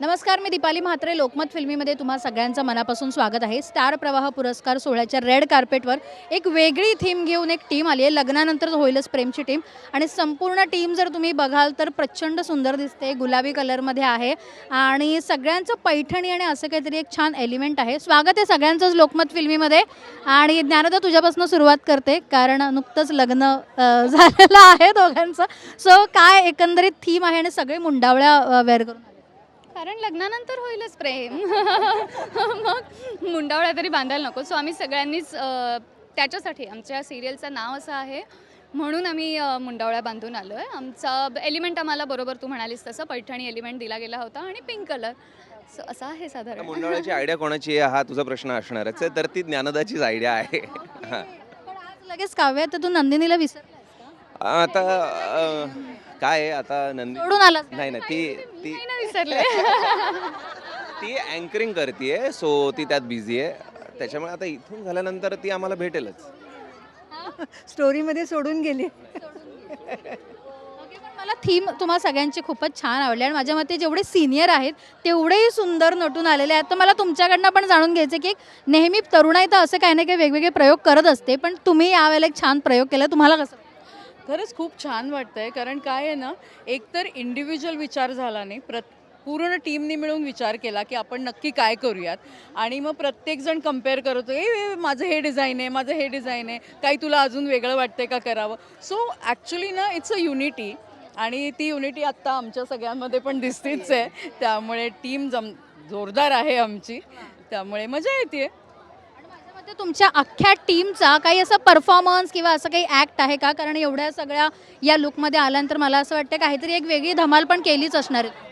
नमस्कार मी दीपाली म्हात्रे. लोकमत फिल्मीमध्ये तुम्हा सगळ्यांचं मनापासून स्वागत आहे. स्टार प्रवाह पुरस्कार सोहळ्याच्या रेड कार्पेटवर एक वेगळी थीम घेऊन एक टीम आली आहे. लग्नानंतर होईलच प्रेमची टीम. आणि संपूर्ण टीम जर तुम्ही बघाल तर प्रचंड सुंदर दिसते. गुलाबी कलरमध्ये आहे. आणि सगळ्यांचं पैठणी आणि असं काहीतरी एक छान एलिमेंट आहे. स्वागत आहे सगळ्यांचंच लोकमत फिल्मीमध्ये. आणि ज्ञानदा तुझ्यापासून सुरुवात करते. कारण नुकतंच लग्न झालेलं आहे दोघांचं. सो काय एकंदरीत थीम आहे आणि सगळे मुंडावळ्या वेअर करून कारण लग्नानंतर होईलच प्रेम. मग मुंडावळ्या तरी बांधायला नको. सो आम्ही सगळ्यांनीच त्याच्यासाठी आमच्या सिरियलचं नाव असं आहे. म्हणून आम्ही मुंडावळ्या बांधून आलो आहे आमचा एलिमेंट आम्हाला बरोबर तू म्हणालीस तसं. पैठणी एलिमेंट दिला गेला होता आणि पिंक कलर सो असं आहे साधारण. मुंडावळ्याची आयडिया कोणाची आहे? हा तुझा प्रश्न असणारच आहे. तर ती ज्ञानदाचीच आयडिया आहे. पण आज लगेच काव्य तर तू नंदिनीला विसरलास का? आता काय आहे आता नंदी सोडून का? नाही नाही ती ती नाही ना विसरले. ती अँकरिंग करते सो ती त्यात बिझी आहे. त्याच्यामुळे आता इथून झाल्यानंतर ती आम्हाला भेटेलच. स्टोरीमध्ये सोडून गेली. ओके, पण मला थीम तुम्हा सगळ्यांची खूपच छान आवडली आणि माझ्या मते जेवढे सिनियर आहेत तेवढेही सुंदर नटून आलेले आहेत. तर मला तुमच्याकडनं पण जाणून घ्यायचं की एक नेहमी तरुणाई तर असं काही ना काही वेगवेगळे प्रयोग करत असते पण तुम्ही यावेळेला एक छान प्रयोग केला. तुम्हाला कसं? खरंच खूप छान वाटतंय कारण काय आहे ना एकतर इंडिव्हिज्युअल विचार झाला नाही प्र पूर्ण टीमनी मिळून विचार केला की आपण नक्की काय करूयात. आणि मग प्रत्येकजण कंपेअर करतो ए ए, माझं हे डिझाईन आहे माझं हे डिझाईन आहे काही तुला अजून वेगळं वाटतंय का करावं? सो ॲक्च्युली ना इट्स अ युनिटी आणि ती युनिटी आत्ता आमच्या सगळ्यांमध्ये पण दिसतीच आहे. त्यामुळे टीम जम जोरदार आहे आमची. त्यामुळे मजा येते मते तुमच्या अख्ख्या टीमचा काही असं परफॉर्मन्स किंवा असं काही ॲक्ट आहे का? कारण एवढ्या सगळ्या या लुकमध्ये आल्यानंतर मला असं वाटतं काहीतरी एक वेगळी धमाल पण केलीच असणार आहे.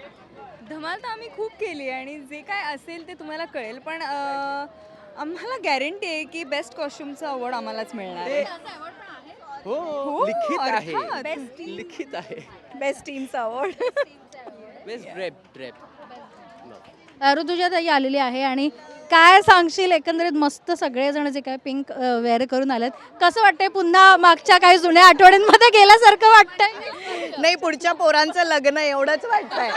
धमाल तर आम्ही खूप केली आणि जे काय असेल ते तुम्हाला कळेल पण अं, आम्हाला गॅरंटी आहे की बेस्ट कॉस्ट्युमचं अवॉर्ड आम्हालाच मिळणार आहे. हो लिखित आहे. अर्थात. लिखित आहे. बेस्ट टीमचा award best drape drape Rutuja ताई आलेली आहे आणि काय सांगशील? एकंदरीत मस्त सगळेजण जे काय पिंक वेअर करून आलेत. कसं वाटतंय पुन्हा मागच्या काही जुन्या आठवड्यांमध्ये गेल्यासारखं वाटतंय? नाही पुढच्या पोरांचं लग्न एवढंच वाटतंय.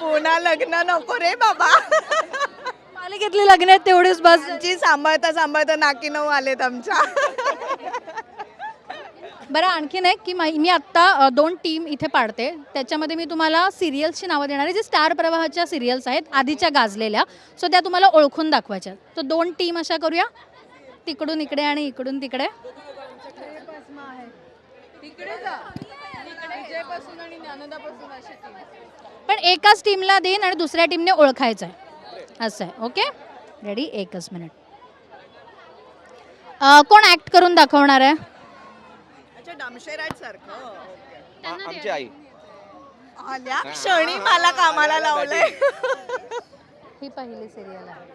पुन्हा लग्न नको रे बाबा. मालिकेतली लग्न आहेत तेवढीच बस. जी सांभाळता सांभाळता नाकी नऊ आलेत आमच्या. बरं आणखीन एक की मा- मी आत्ता अ, दोन टीम इथे पाडते. त्याच्यामध्ये मी तुम्हाला सिरियल्सची नावं देणार आहे. जे स्टार प्रवाहाच्या सिरियल्स आहेत आधीच्या गाजलेल्या. सो त्या तुम्हाला ओळखून दाखवायच्या तर दोन टीम अशा करूया. तिकडून इकडे आणि इकडून तिकडे. पण एकाच टीमला देईन आणि दुसऱ्या टीमने ओळखायचं आहे असं आहे. ओके? रेडी एकच मिनिट. अ, कोण ॲक्ट करून दाखवणार आहे? डमशेराट सारखं आ- आमची आई. आल्या क्षणी मला कामाला लावलंय. ही पहिली सिरियल आहे.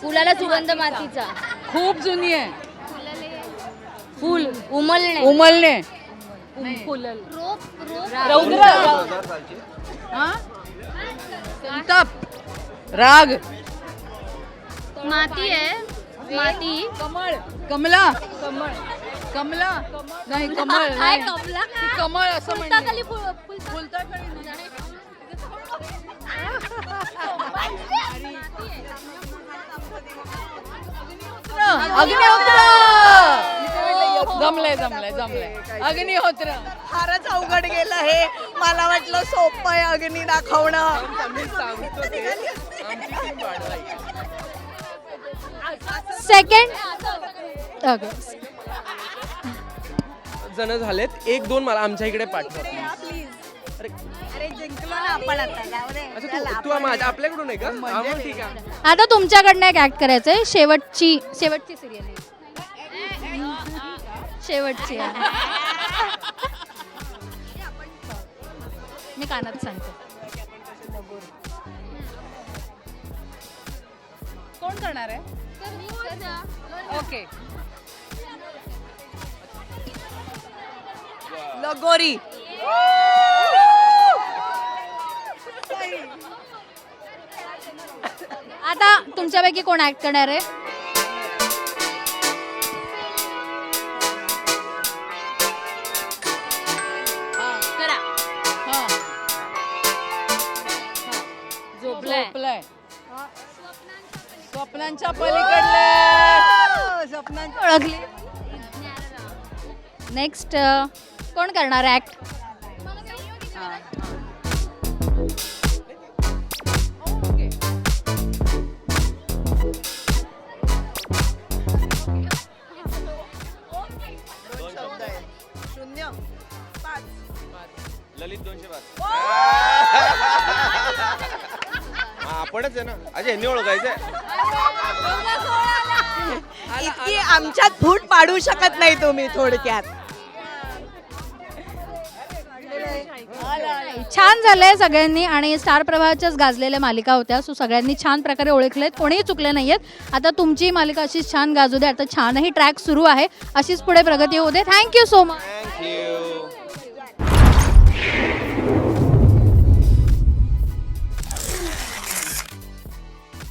फुलाला सुगंध मातीचा. खूप जुनी आहे. फुल. उमलणे. उमलणे. रौद्र. हा? संताप. राग. माती आहे. माती. कमळ. कमला. कमळ कमला. नाही कमळ नाही. ती कमळ असं म्हणते फुलताखाली नाही. अग्निहोत्र. जमलंय जमलंय जमलंय. अग्निहोत्र. फारच अवघड गेलं हे. मला वाटलं सोपं आहे अग्नी दाखवणं. सेकंड ओके जण झालेत. एक दोन मला आमच्या इकडे पाठवा. please. अरे. अरे जिंकलो ना आपण आता. जाऊ दे. अच्छा तू तू माझ्या आपल्याकडून आहे का? हा, मग ठीक आहे. आता तुमच्याकडनं एक ऍक्ट करायचं आहे. शेवटची शेवटची सिरियल आहे. शेवटची आहे. मी कानात सांगते. कोण करणार आहे. ओके लगोरी. आता तुमच्यापैकी कोण ऍक्ट करणार आहे? स्वप्नांच्या पलीकडले. स्वप्नांच्या ओळखली. नेक्स्ट कोण करणार ऍक्ट शून्य पाच ललित दोनशे पाच हा, आपणच आहे ना. अजय यांनी ओळखायचंय. इतकी आमच्यात फूट पाडू शकत नाही तुम्ही थोडक्यात. छान झालंय सगळ्यांनी आणि स्टार प्रवाहाच्याच गाजलेल्या मालिका होत्या. सो सगळ्यांनी छान प्रकारे ओळखलेत. कोणीही चुकले नाहीयेत. आता तुमची मालिका अशीच छान गाजू दे आता छानही ट्रॅक सुरू आहे. अशीच पुढे प्रगती होऊ दे. Thank you so much thank you